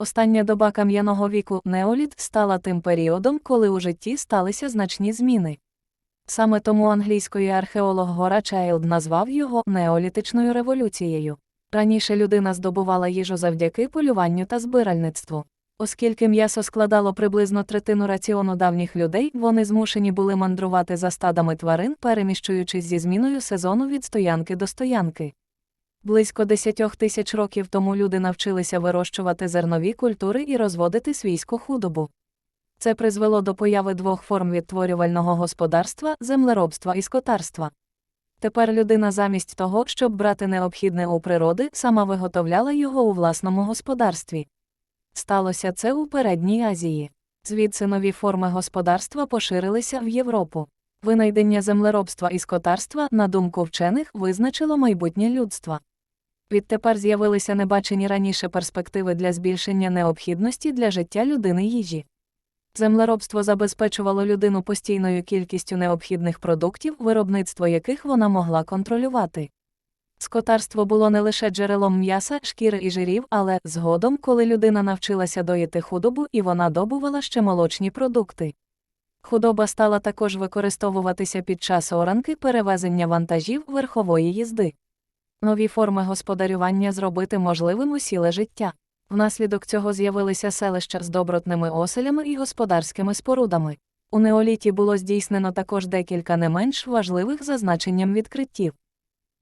Остання доба кам'яного віку неоліт стала тим періодом, коли у житті сталися значні зміни. Саме тому англійський археолог Гора Чайлд назвав його неолітичною революцією. Раніше людина здобувала їжу завдяки полюванню та збиральництву. Оскільки м'ясо складало приблизно третину раціону давніх людей, вони змушені були мандрувати за стадами тварин, переміщуючись зі зміною сезону від стоянки до стоянки. Близько 10 тисяч років тому люди навчилися вирощувати зернові культури і розводити свійську худобу. Це призвело до появи двох форм відтворювального господарства землеробства і скотарства. Тепер людина замість того, щоб брати необхідне у природи, сама виготовляла його у власному господарстві. Сталося це у передній Азії. Звідси нові форми господарства поширилися в Європу. Винайдення землеробства і скотарства, на думку вчених, визначило майбутнє людства. Відтепер з'явилися небачені раніше перспективи для збільшення необхідності для життя людини їжі. Землеробство забезпечувало людину постійною кількістю необхідних продуктів, виробництво яких вона могла контролювати. Скотарство було не лише джерелом м'яса, шкіри і жирів, але згодом, коли людина навчилася доїти худобу і вона добувала ще молочні продукти. Худоба стала також використовуватися під час оранки перевезення вантажів верхової їзди. Нові форми господарювання зробити можливим усіле життя. Внаслідок цього з'явилися селища з добротними оселями і господарськими спорудами. У неоліті було здійснено також декілька не менш важливих за значенням відкриттів.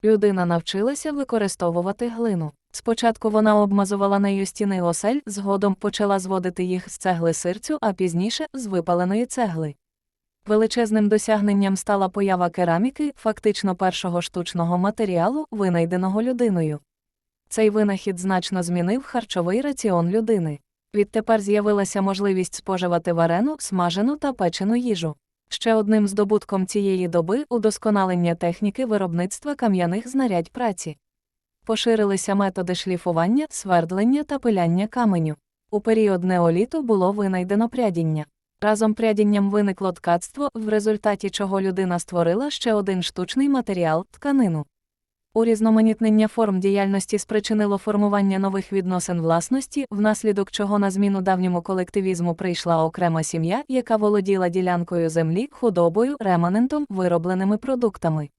Людина навчилася використовувати глину. Спочатку вона обмазувала нею стіни осель, згодом почала зводити їх з цегли сирцю, а пізніше з випаленої цегли. Величезним досягненням стала поява кераміки, фактично першого штучного матеріалу, винайденого людиною. Цей винахід значно змінив харчовий раціон людини. Відтепер з'явилася можливість споживати варену, смажену та печену їжу. Ще одним здобутком цієї доби удосконалення техніки виробництва кам'яних знарядь праці. Поширилися методи шліфування, свердлення та пиляння каменю. У період неоліту було винайдено прядіння. Разом прядінням виникло ткацтво, в результаті чого людина створила ще один штучний матеріал тканину. Урізноманітнення форм діяльності спричинило формування нових відносин власності, внаслідок чого на зміну давньому колективізму прийшла окрема сім'я, яка володіла ділянкою землі, худобою, реманентом, виробленими продуктами.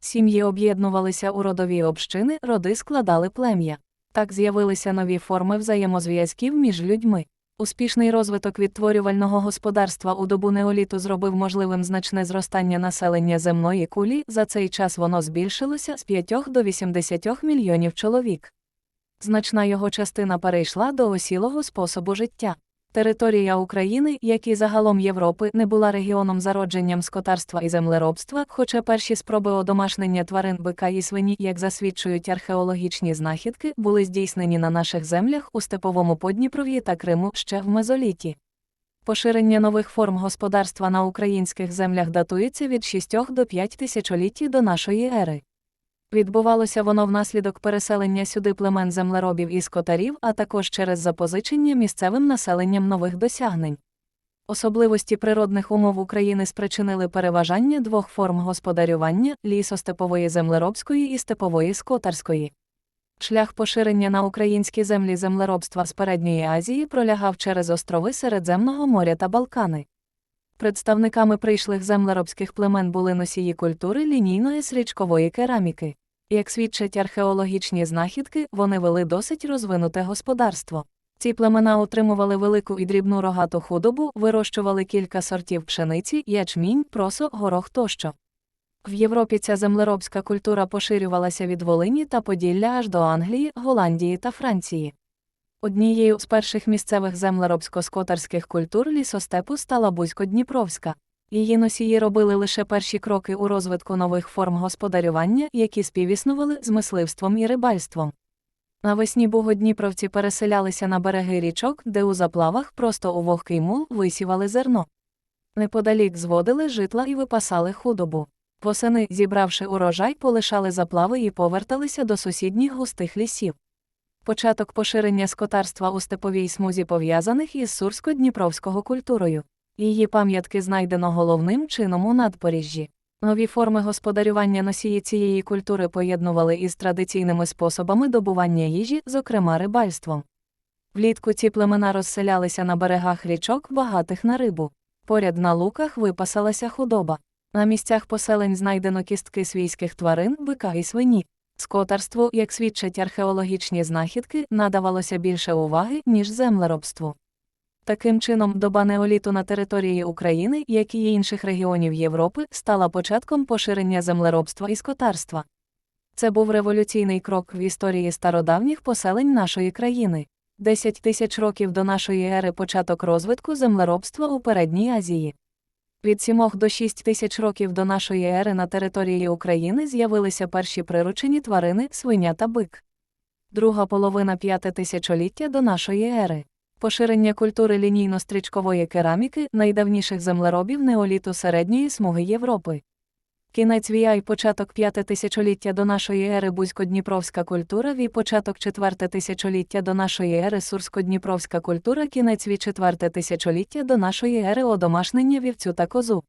Сім'ї об'єднувалися у родові общини, роди складали плем'я. Так з'явилися нові форми взаємозв'язків між людьми. Успішний розвиток відтворювального господарства у добу неоліту зробив можливим значне зростання населення земної кулі, за цей час воно збільшилося з 5 до 80 мільйонів чоловік. Значна його частина перейшла до осілого способу життя. Територія України, як і загалом Європи, не була регіоном зародженням скотарства і землеробства, хоча перші спроби одомашнення тварин бика і свині, як засвідчують археологічні знахідки, були здійснені на наших землях у степовому Подніпров'ї та Криму ще в мезоліті. Поширення нових форм господарства на українських землях датується від 6 до 5 тисячоліть до нашої ери. Відбувалося воно внаслідок переселення сюди племен землеробів і скотарів, а також через запозичення місцевим населенням нових досягнень. Особливості природних умов України спричинили переважання двох форм господарювання лісостепової землеробської і степової скотарської. Шлях поширення на українські землі землеробства з передньої Азії пролягав через острови Середземного моря та Балкани. Представниками прийшлих землеробських племен були носії культури лінійної срічкової кераміки. Як свідчать археологічні знахідки, вони вели досить розвинуте господарство. Ці племена утримували велику і дрібну рогату худобу, вирощували кілька сортів пшениці, ячмінь, просо, горох тощо. В Європі ця землеробська культура поширювалася від Волині та Поділля аж до Англії, Голландії та Франції. Однією з перших місцевих землеробсько-скотарських культур лісостепу стала Бузько-Дніпровська. Її носії робили лише перші кроки у розвитку нових форм господарювання, які співіснували з мисливством і рибальством. Навесні бугодніпровці переселялися на береги річок, де у заплавах просто у вогкий мул висівали зерно. Неподалік зводили житла і випасали худобу. Восени, зібравши урожай, полишали заплави і поверталися до сусідніх густих лісів. Початок поширення скотарства у степовій смузі пов'язаних із сурсько-дніпровського культурою. Її пам'ятки знайдено головним чином у надпоріжжі. Нові форми господарювання носії цієї культури поєднували із традиційними способами добування їжі, зокрема рибальством. Влітку ці племена розселялися на берегах річок, багатих на рибу. Поряд на луках випасалася худоба. На місцях поселень знайдено кістки свійських тварин, бика і свині. Скотарству, як свідчать археологічні знахідки, надавалося більше уваги, ніж землеробству. Таким чином, доба неоліту на території України, як і інших регіонів Європи, стала початком поширення землеробства і скотарства. Це був революційний крок в історії стародавніх поселень нашої країни. 10 тисяч років до нашої ери початок розвитку землеробства у Передній Азії. Від 7 до 6 тисяч років до нашої ери на території України з'явилися перші приручені тварини, свиня та бик. Друга половина п'яте тисячоліття до нашої ери. Поширення культури лінійно-стрічкової кераміки найдавніших землеробів неоліту середньої смуги Європи. Кінець вія і початок п'яте тисячоліття до нашої ери Бузько-Дніпровська культура вій початок четверте тисячоліття до нашої ери Сурсько-Дніпровська культура кінець ві четверте тисячоліття до нашої ери одомашнення вівцю та козу.